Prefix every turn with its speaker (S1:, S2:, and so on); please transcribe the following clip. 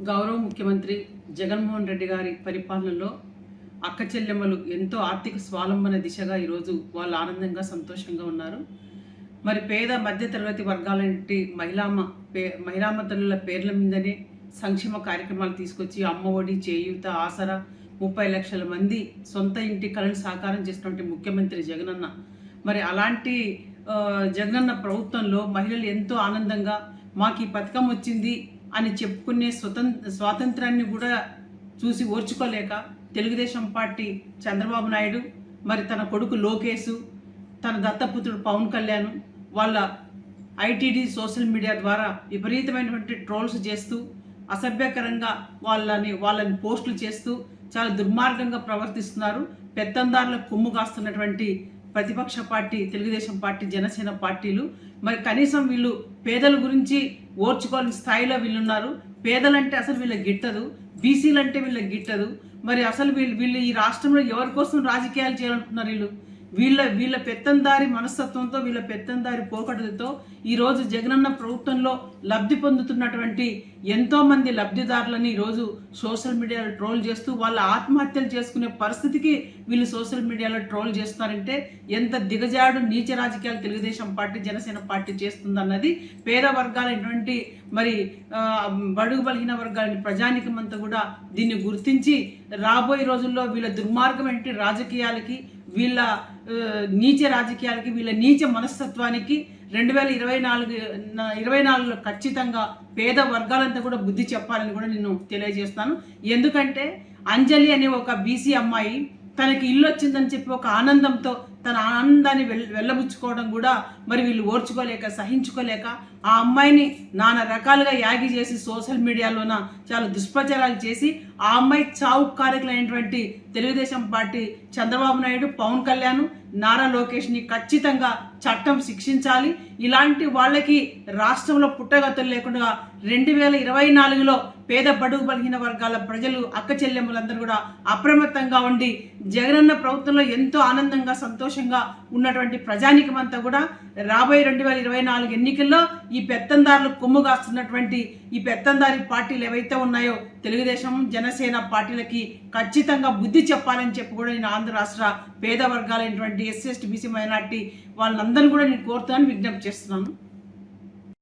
S1: గౌరవ ముఖ్యమంత్రి జగన్మోహన్ రెడ్డి గారి పరిపాలనలో అక్క చెల్లెమ్మలు ఎంతో ఆర్థిక స్వావలంబన దిశగా ఈరోజు వాళ్ళు ఆనందంగా సంతోషంగా ఉన్నారు. మరి పేద మధ్యతరగతి వర్గాలంటి మహిళామ పే మహిళామ తల్లుల పేర్ల మీదనే సంక్షేమ కార్యక్రమాలు తీసుకొచ్చి అమ్మ ఒడి చేయూత ఆసరా ముప్పై లక్షల మంది సొంత ఇంటి కళను సాకారం చేసినటువంటి ముఖ్యమంత్రి జగనన్న. మరి అలాంటి జగనన్న ప్రభుత్వంలో మహిళలు ఎంతో ఆనందంగా మాకు ఈ పథకం వచ్చింది అని చెప్పుకునే స్వతంత్ర స్వాతంత్రాన్ని కూడా చూసి ఓర్చుకోలేక తెలుగుదేశం పార్టీ చంద్రబాబు నాయుడు మరి తన కొడుకు లోకేష్ తన దత్తపుత్రుడు పవన్ కళ్యాణ్ వాళ్ళ ఐటీడీ సోషల్ మీడియా ద్వారా విపరీతమైనటువంటి ట్రోల్స్ చేస్తూ అసభ్యకరంగా వాళ్ళని వాళ్ళని పోస్టులు చేస్తూ చాలా దుర్మార్గంగా ప్రవర్తిస్తున్నారు. పెత్తందారుల కొమ్ము కాస్తున్నటువంటి ప్రతిపక్ష పార్టీ తెలుగుదేశం పార్టీ జనసేన పార్టీలు మరి కనీసం వీళ్ళు పేదల గురించి ఓర్చుకోని స్థాయిలో వీళ్ళున్నారు. పేదలంటే అసలు వీళ్ళకి గిట్టదు. బీసీలంటే వీళ్ళకి గిట్టదు. మరి అసలు వీళ్ళు వీళ్ళు ఈ రాష్ట్రంలో ఎవరి కోసం రాజకీయాలు చేయాలనుకుంటున్నారు వీళ్ళు? వీళ్ళ వీళ్ళ పెత్తందారి మనస్తత్వంతో వీళ్ళ పెత్తందారి పోకడలతో ఈరోజు జగనన్న ప్రభుత్వంలో లబ్ధి పొందుతున్నటువంటి ఎంతోమంది లబ్ధిదారులని ఈరోజు సోషల్ మీడియాలో ట్రోల్ చేస్తూ వాళ్ళ ఆత్మహత్యలు చేసుకునే పరిస్థితికి వీళ్ళు సోషల్ మీడియాలో ట్రోల్ చేస్తున్నారంటే ఎంత దిగజాడు నీచ రాజకీయాలు తెలుగుదేశం పార్టీ జనసేన పార్టీ చేస్తుందన్నది పేద వర్గాలైనటువంటి మరి బడుగు బలహీన వర్గాలని ప్రజానికమంతా కూడా దీన్ని గుర్తించి రాబోయే రోజుల్లో వీళ్ళ దుర్మార్గం ఏంటి? రాజకీయాలకి వీళ్ళ నీచ రాజకీయాలకి వీళ్ళ నీచ మనస్తత్వానికి రెండు వేల ఇరవై నాలుగు ఇరవై నాలుగులో ఖచ్చితంగా పేద వర్గాలంతా కూడా బుద్ధి చెప్పాలని కూడా నేను తెలియజేస్తాను ఎందుకంటే అంజలి అనే ఒక బీసీ అమ్మాయి తనకి ఇల్లు వచ్చిందని చెప్పి ఒక ఆనందంతో తన ఆనందాన్ని వెల్ వెళ్ళబుచ్చుకోవడం కూడా మరి వీళ్ళు ఓర్చుకోలేక సహించుకోలేక ఆ అమ్మాయిని నానా రకాలుగా యాగి చేసి సోషల్ మీడియాలోన చాలా దుష్ప్రచారాలు చేసి ఆ అమ్మాయి చావు కారకులైనటువంటి తెలుగుదేశం పార్టీ చంద్రబాబు నాయుడు పవన్ కళ్యాణ్ నారా లోకేష్ని ఖచ్చితంగా చట్టం శిక్షించాలి. ఇలాంటి వాళ్ళకి రాష్ట్రంలో పుట్టగతులు లేకుండా రెండు వేల ఇరవై నాలుగులో పేద బడుగు బలహీన వర్గాల ప్రజలు అక్క చెల్లెములందరూ కూడా అప్రమత్తంగా ఉండి జగనన్న ప్రభుత్వంలో ఎంతో ఆనందంగా సంతోషం సంతోషంగా ఉన్నటువంటి ప్రజానికం అంతా కూడా రాబోయే రెండు వేల ఇరవై నాలుగు ఎన్నికల్లో ఈ పెత్తందారులు కొమ్ము కాస్తున్నటువంటి ఈ పెత్తందారి పార్టీలు ఏవైతే ఉన్నాయో తెలుగుదేశం జనసేన పార్టీలకి ఖచ్చితంగా బుద్ధి చెప్పాలని చెప్పి కూడా నేను ఆంధ్ర రాష్ట్ర పేద వర్గాలైనటువంటి ఎస్సీ ఎస్టీ బీసీ మైనార్టీ వాళ్ళందరినీ కూడా నేను కోరుతానని విజ్ఞప్తి చేస్తున్నాను.